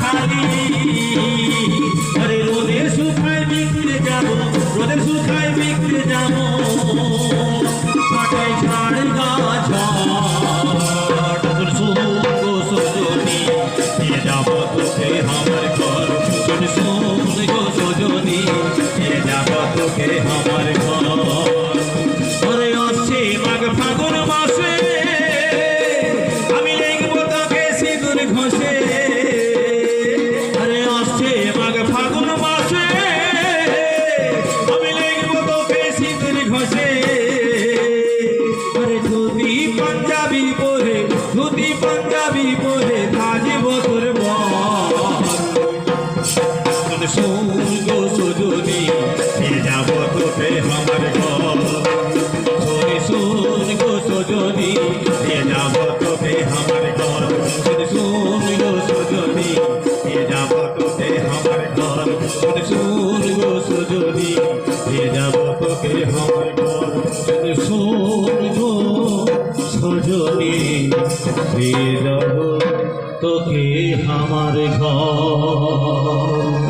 খালা। আরে রোদের শুকায় বিকরে যাব রোদের শুকায় বিকরে যাব। শুন শুন গো সজনী এ যাব তোকে আমার শোন গো সজনী এ যাব তোকে আমার ঘর। শোনে, শোন গো সজনী এ যাব তোকে আমার ঘর। শোনে, শোন গো সজনী এ যাব তোকে আমার ঘর। শোনে, শোন গো সজনী এ যাব তোকে আমার ঘর। শোনে, শোন গো সজনী এ যাব তোকে আমার ঘর।